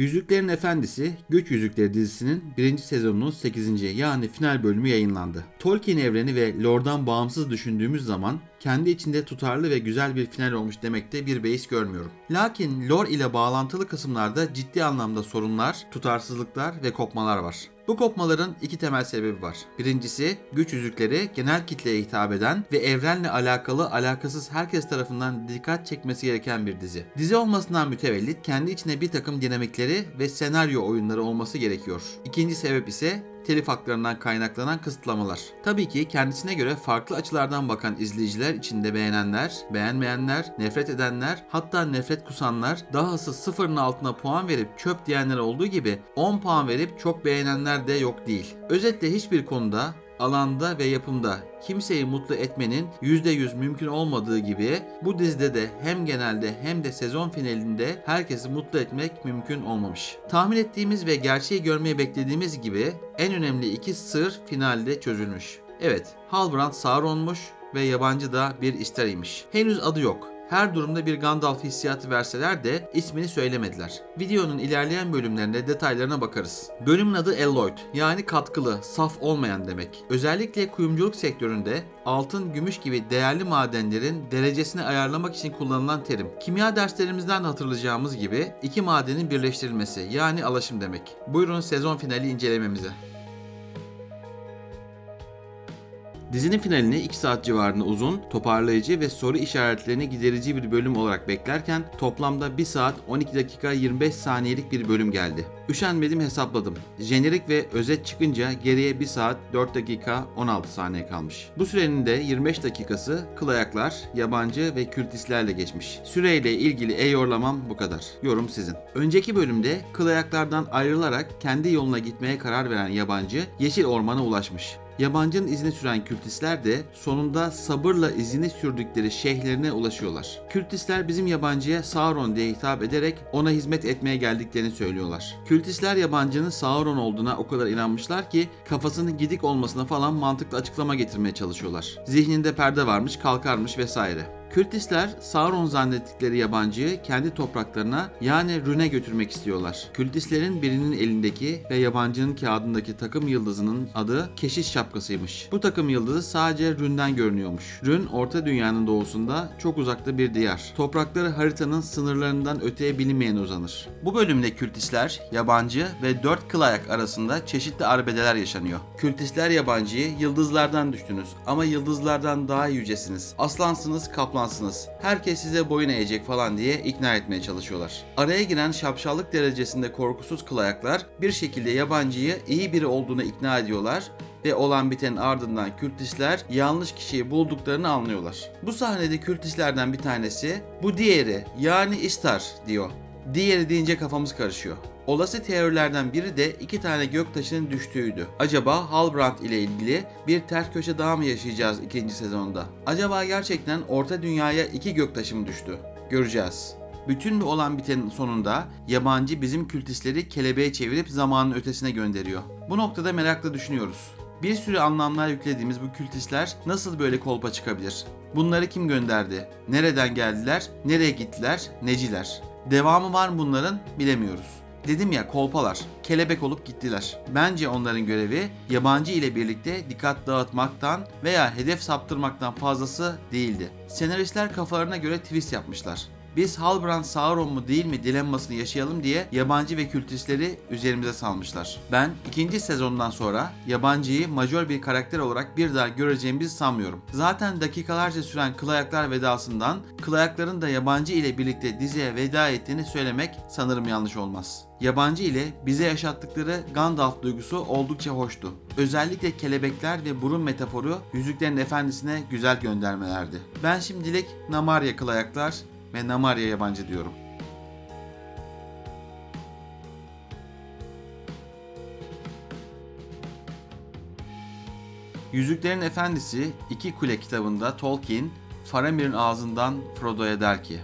Yüzüklerin Efendisi, Güç Yüzükleri dizisinin birinci sezonunun 8. yani final bölümü yayınlandı. Tolkien evreni ve lore'dan bağımsız düşündüğümüz zaman kendi içinde tutarlı ve güzel bir final olmuş demekte bir beis görmüyorum. Lakin lore ile bağlantılı kısımlarda ciddi anlamda sorunlar, tutarsızlıklar ve kopmalar var. Bu kopmaların iki temel sebebi var. Birincisi güç yüzükleri genel kitleye hitap eden ve evrenle alakalı alakasız herkes tarafından dikkat çekmesi gereken bir dizi. Dizi olmasından mütevellit kendi içine bir takım dinamikleri ve senaryo oyunları olması gerekiyor. İkinci sebep ise telif haklarından kaynaklanan kısıtlamalar. Tabii ki kendisine göre farklı açılardan bakan izleyiciler içinde beğenenler, beğenmeyenler, nefret edenler, hatta nefret kusanlar, dahası sıfırın altına puan verip çöp diyenler olduğu gibi 10 puan verip çok beğenenler de yok değil. Özetle hiçbir konuda alanda ve yapımda kimseyi mutlu etmenin %100 mümkün olmadığı gibi bu dizide de hem genelde hem de sezon finalinde herkesi mutlu etmek mümkün olmamış. Tahmin ettiğimiz ve gerçeği görmeyi beklediğimiz gibi en önemli iki sır finalde çözülmüş. Evet, Halbrand Sauron'muş ve yabancı da bir isteriymiş. Henüz adı yok. Her durumda bir Gandalf hissiyatı verseler de ismini söylemediler. Videonun ilerleyen bölümlerinde detaylarına bakarız. Bölümün adı Elloyd yani katkılı, saf olmayan demek. Özellikle kuyumculuk sektöründe altın, gümüş gibi değerli madenlerin derecesini ayarlamak için kullanılan terim. Kimya derslerimizden de hatırlayacağımız gibi iki madenin birleştirilmesi yani alaşım demek. Buyurun sezon finali incelememize. Dizinin finalini 2 saat civarında uzun, toparlayıcı ve soru işaretlerini giderici bir bölüm olarak beklerken toplamda 1 saat 12 dakika 25 saniyelik bir bölüm geldi. Üşenmedim hesapladım. Jenerik ve özet çıkınca geriye 1 saat 4 dakika 16 saniye kalmış. Bu sürenin de 25 dakikası kıl ayaklar, yabancı ve kültistlerle geçmiş. Süreyle ilgili e-yorlamam bu kadar. Yorum sizin. Önceki bölümde kıl ayaklardan ayrılarak kendi yoluna gitmeye karar veren yabancı Yeşil Orman'a ulaşmış. Yabancının izini süren kültistler de sonunda sabırla izini sürdükleri şeyhlerine ulaşıyorlar. Kültistler bizim yabancıya Sauron diye hitap ederek ona hizmet etmeye geldiklerini söylüyorlar. Kültistler yabancının Sauron olduğuna o kadar inanmışlar ki kafasının gidik olmasına falan mantıklı açıklama getirmeye çalışıyorlar. Zihninde perde varmış, kalkarmış vesaire. Kültistler Sauron zannettikleri yabancıyı kendi topraklarına yani Rün'e götürmek istiyorlar. Kültistlerin birinin elindeki ve yabancının kağıdındaki takım yıldızının adı Keşiş Şapkasıymış. Bu takım yıldızı sadece Rün'den görünüyormuş. Rün, Orta Dünya'nın doğusunda çok uzakta bir diyar. Toprakları haritanın sınırlarından öteye bilinmeyen uzanır. Bu bölümde kültistler, yabancı ve dört kıl ayak arasında çeşitli arbedeler yaşanıyor. Kültistler yabancıyı yıldızlardan düştünüz ama yıldızlardan daha yücesiniz. Aslansınız, kaplansınız. Herkes size boyun eğecek falan diye ikna etmeye çalışıyorlar. Araya giren şapşallık derecesinde korkusuz kıl ayaklar bir şekilde yabancıyı iyi biri olduğuna ikna ediyorlar ve olan bitenin ardından kültistler yanlış kişiyi bulduklarını anlıyorlar. Bu sahnede kültistlerden bir tanesi bu diğeri yani Istar diyor. Diğeri deyince kafamız karışıyor. Olası teorilerden biri de iki tane göktaşının düştüğüydü. Acaba Halbrand ile ilgili bir ters köşe daha mı yaşayacağız ikinci sezonda? Acaba gerçekten Orta Dünya'ya iki göktaşı mı düştü? Göreceğiz. Bütün bu olan bitenin sonunda yabancı bizim kültistleri kelebeğe çevirip zamanın ötesine gönderiyor. Bu noktada merakla düşünüyoruz. Bir sürü anlamlar yüklediğimiz bu kültistler nasıl böyle kolpa çıkabilir? Bunları kim gönderdi? Nereden geldiler? Nereye gittiler? Neciler? Devamı var mı bunların? Bilemiyoruz. Dedim ya kolpalar, kelebek olup gittiler. Bence onların görevi yabancı ile birlikte dikkat dağıtmaktan veya hedef saptırmaktan fazlası değildi. Senaristler kafalarına göre twist yapmışlar. Biz Halbrand Sauron mu değil mi dilemmasını yaşayalım diye yabancı ve kültistleri üzerimize salmışlar. Ben ikinci sezondan sonra yabancıyı majör bir karakter olarak bir daha göreceğimizi sanmıyorum. Zaten dakikalarca süren kıl ayaklar vedasından kıl ayakların da yabancı ile birlikte diziye veda ettiğini söylemek sanırım yanlış olmaz. Yabancı ile bize yaşattıkları Gandalf duygusu oldukça hoştu. Özellikle kelebekler ve burun metaforu Yüzüklerin Efendisi'ne güzel göndermelerdi. Ben şimdilik Namarya kıl ayaklar ve Namarya yabancı diyorum. Yüzüklerin Efendisi İki Kule kitabında Tolkien, Faramir'in ağzından Frodo'ya der ki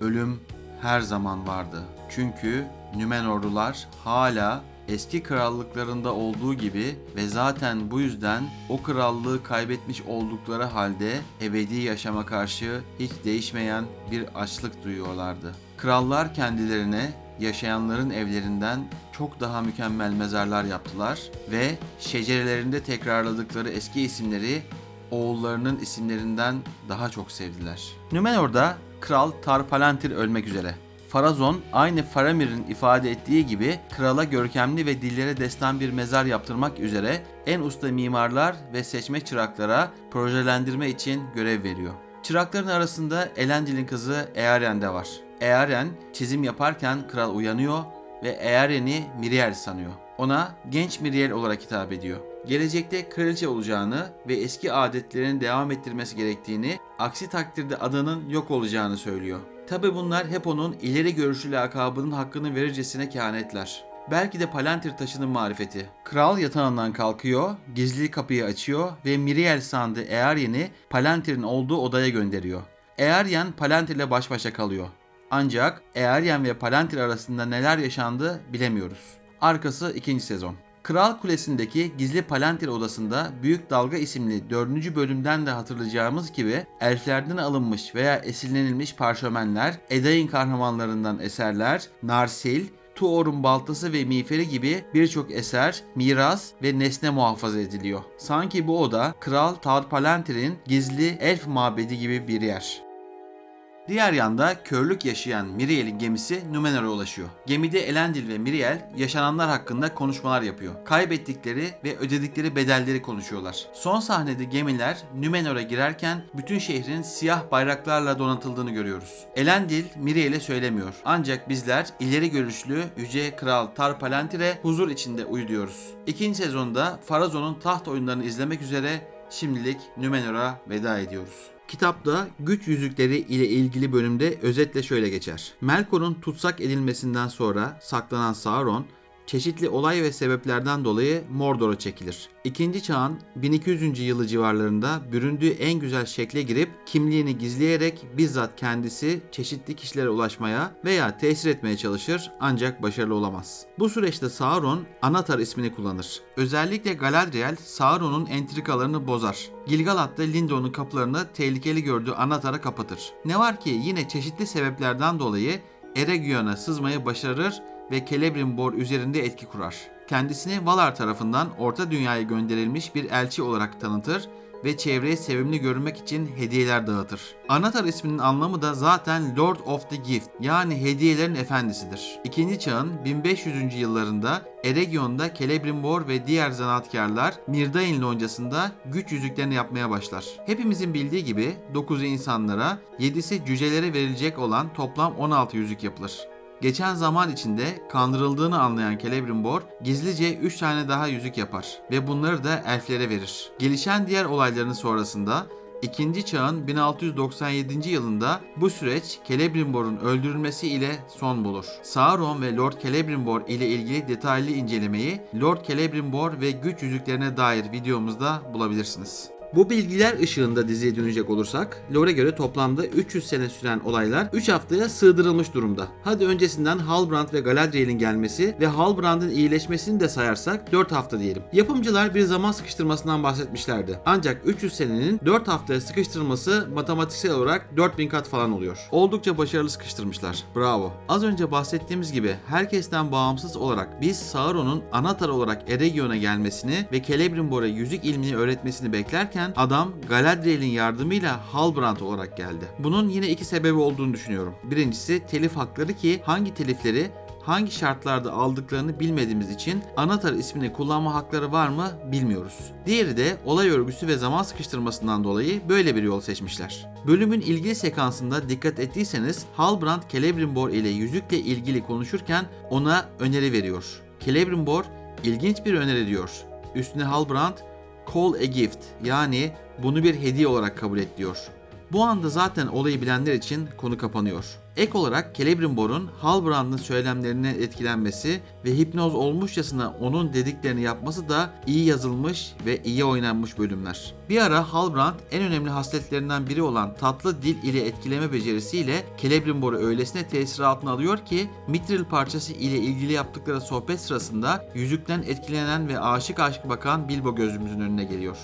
Ölüm her zaman vardı. Çünkü Nümenorlular hala eski krallıklarında olduğu gibi ve zaten bu yüzden o krallığı kaybetmiş oldukları halde ebedi yaşama karşı hiç değişmeyen bir açlık duyuyorlardı. Krallar kendilerine yaşayanların evlerinden çok daha mükemmel mezarlar yaptılar ve şecerelerinde tekrarladıkları eski isimleri oğullarının isimlerinden daha çok sevdiler. Numenor'da Kral Tar-Palantir ölmek üzere. Farazon aynı Faramir'in ifade ettiği gibi krala görkemli ve dillere destan bir mezar yaptırmak üzere en usta mimarlar ve seçme çıraklara projelendirme için görev veriyor. Çırakların arasında Elendil'in kızı Earen de var. Earen çizim yaparken kral uyanıyor ve Earen'i Miriel sanıyor. Ona genç Miriel olarak hitap ediyor. Gelecekte kraliçe olacağını ve eski adetlerini devam ettirmesi gerektiğini, aksi takdirde adının yok olacağını söylüyor. Tabi bunlar hep onun ileri görüşlü lakabının hakkını verircesine kehanetler. Belki de Palantir taşının marifeti. Kral yatağından kalkıyor, gizli kapıyı açıyor ve Miriel sandığı Earyen'i Palantir'in olduğu odaya gönderiyor. Earyen Palantir'le baş başa kalıyor. Ancak Earyen ve Palantir arasında neler yaşandı bilemiyoruz. Arkası ikinci sezon. Kral Kulesi'ndeki gizli Palantir odasında Büyük Dalga isimli 4. bölümden de hatırlayacağımız gibi elflerden alınmış veya esinlenilmiş parşömenler, Edain kahramanlarından eserler, Narsil, Tuor'un baltası ve miğferi gibi birçok eser, miras ve nesne muhafaza ediliyor. Sanki bu oda Kral Tad Palantir'in gizli elf mabedi gibi bir yer. Diğer yanda körlük yaşayan Miriel'in gemisi Numenor'a ulaşıyor. Gemide Elendil ve Miriel yaşananlar hakkında konuşmalar yapıyor. Kaybettikleri ve ödedikleri bedelleri konuşuyorlar. Son sahnede gemiler Numenor'a girerken bütün şehrin siyah bayraklarla donatıldığını görüyoruz. Elendil Miriel'e söylemiyor. Ancak bizler ileri görüşlü Yüce Kral Tar Palantir'e huzur içinde uyuyoruz. İkinci sezonda Farazon'un taht oyunlarını izlemek üzere şimdilik Numenor'a veda ediyoruz. Kitapta güç yüzükleri ile ilgili bölümde özetle şöyle geçer. Melkor'un tutsak edilmesinden sonra saklanan Sauron, çeşitli olay ve sebeplerden dolayı Mordor'a çekilir. İkinci çağın 1200. yılı civarlarında büründüğü en güzel şekle girip kimliğini gizleyerek bizzat kendisi çeşitli kişilere ulaşmaya veya tesir etmeye çalışır ancak başarılı olamaz. Bu süreçte Sauron Anatar ismini kullanır. Özellikle Galadriel Sauron'un entrikalarını bozar. Gilgalad da Lindon'un kapılarını tehlikeli gördüğü Anatar'a kapatır. Ne var ki yine çeşitli sebeplerden dolayı Eregion'a sızmayı başarır ve Celebrimbor üzerinde etki kurar. Kendisini Valar tarafından Orta Dünya'ya gönderilmiş bir elçi olarak tanıtır ve çevreye sevimli görünmek için hediyeler dağıtır. Anatar isminin anlamı da zaten Lord of the Gift yani hediyelerin efendisidir. İkinci çağın 1500. yıllarında Eregion'da Celebrimbor ve diğer zanaatkarlar Mirdain loncasında güç yüzüklerini yapmaya başlar. Hepimizin bildiği gibi 9'u insanlara, 7'si cücelere verilecek olan toplam 16 yüzük yapılır. Geçen zaman içinde kandırıldığını anlayan Celebrimbor gizlice 3 tane daha yüzük yapar ve bunları da elflere verir. Gelişen diğer olayların sonrasında İkinci çağın 1697 yılında bu süreç Celebrimbor'un öldürülmesi ile son bulur. Sauron ve Lord Celebrimbor ile ilgili detaylı incelemeyi Lord Celebrimbor ve güç yüzüklerine dair videomuzda bulabilirsiniz. Bu bilgiler ışığında diziye dönecek olursak, Lore'a göre toplamda 300 sene süren olaylar 3 haftaya sığdırılmış durumda. Hadi öncesinden Halbrand ve Galadriel'in gelmesi ve Halbrand'ın iyileşmesini de sayarsak 4 hafta diyelim. Yapımcılar bir zaman sıkıştırmasından bahsetmişlerdi. Ancak 300 senenin 4 haftaya sıkıştırılması matematiksel olarak 4000 kat falan oluyor. Oldukça başarılı sıkıştırmışlar. Bravo. Az önce bahsettiğimiz gibi herkesten bağımsız olarak biz Sauron'un Anatar olarak Eregion'a gelmesini ve Celebrimbor'a yüzük ilmini öğretmesini beklerken adam Galadriel'in yardımıyla Halbrand olarak geldi. Bunun yine iki sebebi olduğunu düşünüyorum. Birincisi telif hakları ki hangi telifleri hangi şartlarda aldıklarını bilmediğimiz için Anatar ismini kullanma hakları var mı bilmiyoruz. Diğeri de olay örgüsü ve zaman sıkıştırmasından dolayı böyle bir yol seçmişler. Bölümün ilgili sekansında dikkat ettiyseniz Halbrand Celebrimbor ile yüzükle ilgili konuşurken ona öneri veriyor. Celebrimbor ilginç bir öneri diyor. Üstüne Halbrand call a gift yani bunu bir hediye olarak kabul et diyor. Bu anda zaten olayı bilenler için konu kapanıyor. Ek olarak Celebrimbor'un Halbrand'ın söylemlerine etkilenmesi ve hipnoz olmuşçasına onun dediklerini yapması da iyi yazılmış ve iyi oynanmış bölümler. Bir ara Halbrand en önemli hasletlerinden biri olan tatlı dil ile etkileme becerisiyle Celebrimbor'u öylesine tesir altına alıyor ki Mithril parçası ile ilgili yaptıkları sohbet sırasında yüzükten etkilenen ve aşık aşık bakan Bilbo gözümüzün önüne geliyor.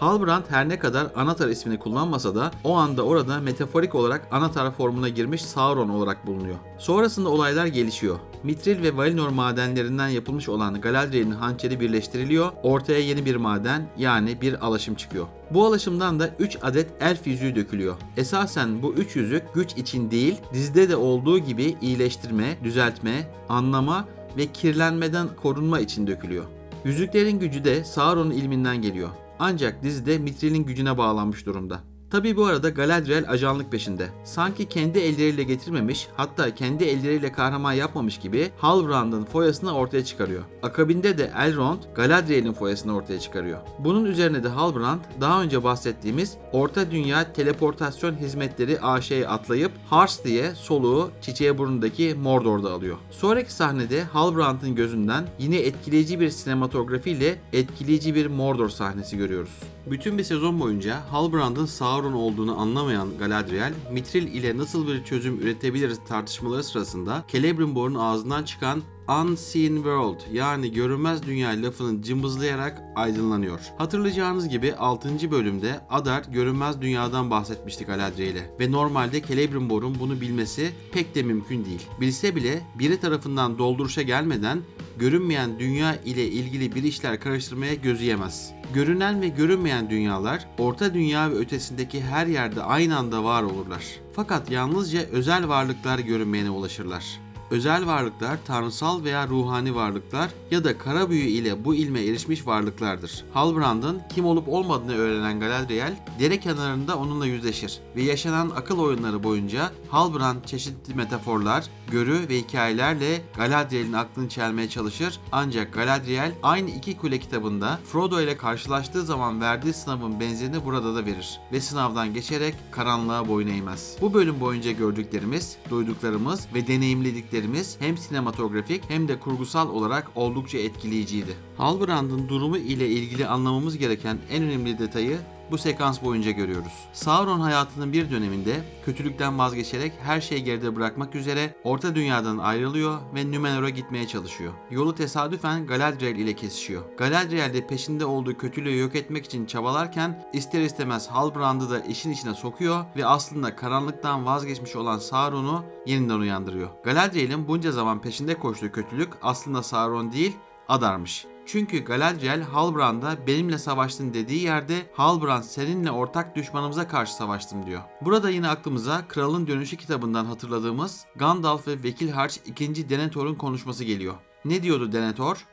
Halbrand her ne kadar Anatar ismini kullanmasa da o anda orada metaforik olarak Anatar formuna girmiş Sauron olarak bulunuyor. Sonrasında olaylar gelişiyor. Mitril ve Valinor madenlerinden yapılmış olan Galadriel'in hançeri birleştiriliyor. Ortaya yeni bir maden yani bir alaşım çıkıyor. Bu alaşımdan da 3 adet elf yüzüğü dökülüyor. Esasen bu 3 yüzük güç için değil, dizide de olduğu gibi iyileştirme, düzeltme, anlama ve kirlenmeden korunma için dökülüyor. Yüzüklerin gücü de Sauron'un ilminden geliyor. Ancak dizide Mithril'in gücüne bağlanmış durumda. Tabi bu arada Galadriel ajanlık peşinde. Sanki kendi elleriyle getirmemiş, hatta kendi elleriyle kahraman yapmamış gibi Halbrand'ın foyasını ortaya çıkarıyor. Akabinde de Elrond Galadriel'in foyasını ortaya çıkarıyor. Bunun üzerine de Halbrand daha önce bahsettiğimiz Orta Dünya Teleportasyon Hizmetleri AŞ'ye atlayıp Hars diye soluğu çiçeğe burnundaki Mordor'da alıyor. Sonraki sahnede Halbrand'ın gözünden yine etkileyici bir sinematografiyle etkileyici bir Mordor sahnesi görüyoruz. Bütün bir sezon boyunca Halbrand'ın Sauron olduğunu anlamayan Galadriel, Mithril ile nasıl bir çözüm üretebiliriz tartışmaları sırasında Celebrimbor'un ağzından çıkan Unseen World yani görünmez dünya lafını cımbızlayarak aydınlanıyor. Hatırlayacağınız gibi 6. bölümde Adar görünmez dünyadan bahsetmiştik Galadriel'e ve normalde Celebrimbor'un bunu bilmesi pek de mümkün değil. Bilse bile biri tarafından dolduruşa gelmeden görünmeyen dünya ile ilgili bir işler karıştırmaya gözü yemez. Görünen ve görünmeyen dünyalar orta dünya ve ötesindeki her yerde aynı anda var olurlar. Fakat yalnızca özel varlıklar görünmeyene ulaşırlar. Özel varlıklar tanrısal veya ruhani varlıklar ya da kara büyü ile bu ilme erişmiş varlıklardır. Halbrand'ın kim olup olmadığını öğrenen Galadriel, dere kenarında onunla yüzleşir ve yaşanan akıl oyunları boyunca Halbrand çeşitli metaforlar, görü ve hikayelerle Galadriel'in aklını çelmeye çalışır ancak Galadriel aynı iki kule kitabında Frodo ile karşılaştığı zaman verdiği sınavın benzerini burada da verir ve sınavdan geçerek karanlığa boyun eğmez. Bu bölüm boyunca gördüklerimiz, duyduklarımız ve deneyimlediklerimiz hem sinematografik hem de kurgusal olarak oldukça etkileyiciydi. Halbrand'ın durumu ile ilgili anlamamız gereken en önemli detayı bu sekans boyunca görüyoruz. Sauron hayatının bir döneminde kötülükten vazgeçerek her şeyi geride bırakmak üzere Orta Dünya'dan ayrılıyor ve Numenor'a gitmeye çalışıyor. Yolu tesadüfen Galadriel ile kesişiyor. Galadriel de peşinde olduğu kötülüğü yok etmek için çabalarken ister istemez Halbrand'ı da işin içine sokuyor ve aslında karanlıktan vazgeçmiş olan Sauron'u yeniden uyandırıyor. Galadriel'in bunca zaman peşinde koştuğu kötülük aslında Sauron değil, Adar'mış. Çünkü Galadriel Halbrand'a benimle savaştın dediği yerde Halbrand seninle ortak düşmanımıza karşı savaştım diyor. Burada yine aklımıza Kralın Dönüşü kitabından hatırladığımız Gandalf ve Vekil Harç 2. Denethor'un konuşması geliyor. Ne diyordu Denethor?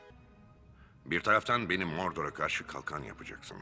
Bir taraftan benim Mordor'a karşı kalkan yapacaksın.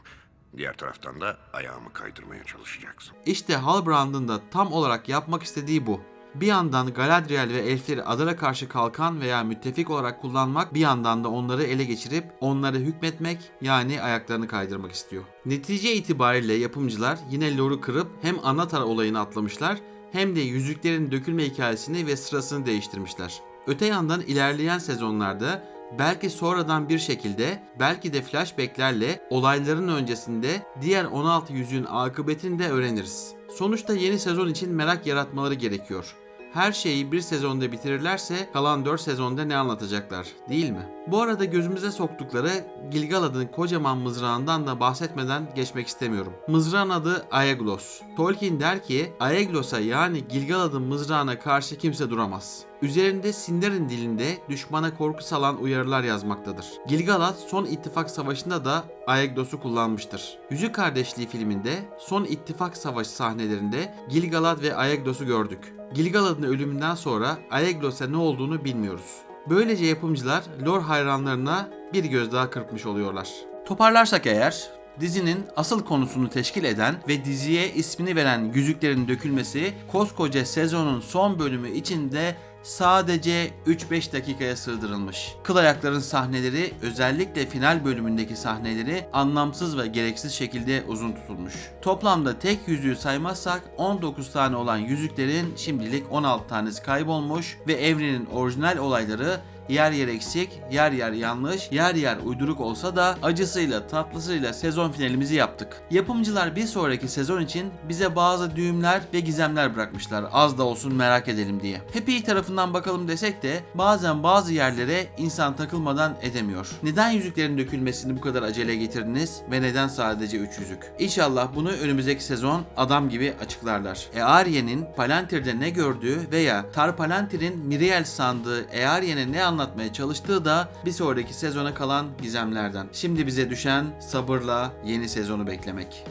Diğer taraftan da ayağımı kaydırmaya çalışacaksın. İşte Halbrand'ın da tam olarak yapmak istediği bu. Bir yandan Galadriel ve elfleri Adar'a karşı kalkan veya müttefik olarak kullanmak, bir yandan da onları ele geçirip onları hükmetmek yani ayaklarını kaydırmak istiyor. Netice itibariyle yapımcılar yine lore'u kırıp hem Anatar olayını atlamışlar hem de yüzüklerin dökülme hikayesini ve sırasını değiştirmişler. Öte yandan ilerleyen sezonlarda belki sonradan bir şekilde belki de flashbacklerle olayların öncesinde diğer 16 yüzüğün akıbetini de öğreniriz. Sonuçta yeni sezon için merak yaratmaları gerekiyor. Her şeyi bir sezonda bitirirlerse kalan 4 sezonda ne anlatacaklar değil mi? Bu arada gözümüze soktukları Gilgalad'ın kocaman mızrağından da bahsetmeden geçmek istemiyorum. Mızrağın adı Aeglos. Tolkien der ki Aeglos'a yani Gilgalad'ın mızrağına karşı kimse duramaz. Üzerinde Sindarin dilinde düşmana korku salan uyarılar yazmaktadır. Gilgalad son ittifak savaşında da Aeglos'u kullanmıştır. Yüzük Kardeşliği filminde son ittifak savaşı sahnelerinde Gilgalad ve Aeglos'u gördük. Gilgalad'ın ölümünden sonra Aeglos'a ne olduğunu bilmiyoruz. Böylece yapımcılar lore hayranlarına bir göz daha kırpmış oluyorlar. Toparlarsak eğer, dizinin asıl konusunu teşkil eden ve diziye ismini veren yüzüklerin dökülmesi koskoca sezonun son bölümü içinde sadece 3-5 dakikaya sığdırılmış. Kıl ayakların sahneleri özellikle final bölümündeki sahneleri anlamsız ve gereksiz şekilde uzun tutulmuş. Toplamda tek yüzüğü saymazsak 19 tane olan yüzüklerin şimdilik 16 tanesi kaybolmuş ve evrenin orijinal olayları yer yer eksik, yer yer yanlış, yer yer uyduruk olsa da acısıyla tatlısıyla sezon finalimizi yaptık. Yapımcılar bir sonraki sezon için bize bazı düğümler ve gizemler bırakmışlar. Az da olsun merak edelim diye. Hep iyi tarafından bakalım desek de bazen bazı yerlere insan takılmadan edemiyor. Neden yüzüklerin dökülmesini bu kadar acele getirdiniz ve neden sadece 3 yüzük? İnşallah bunu önümüzdeki sezon adam gibi açıklarlar. Earyen'in Palantir'de ne gördüğü veya Tar Palantir'in Miriel sandığı Earyen'e ne anlatmaya çalıştığı da bir sonraki sezona kalan gizemlerden. Şimdi bize düşen sabırla yeni sezonu beklemek.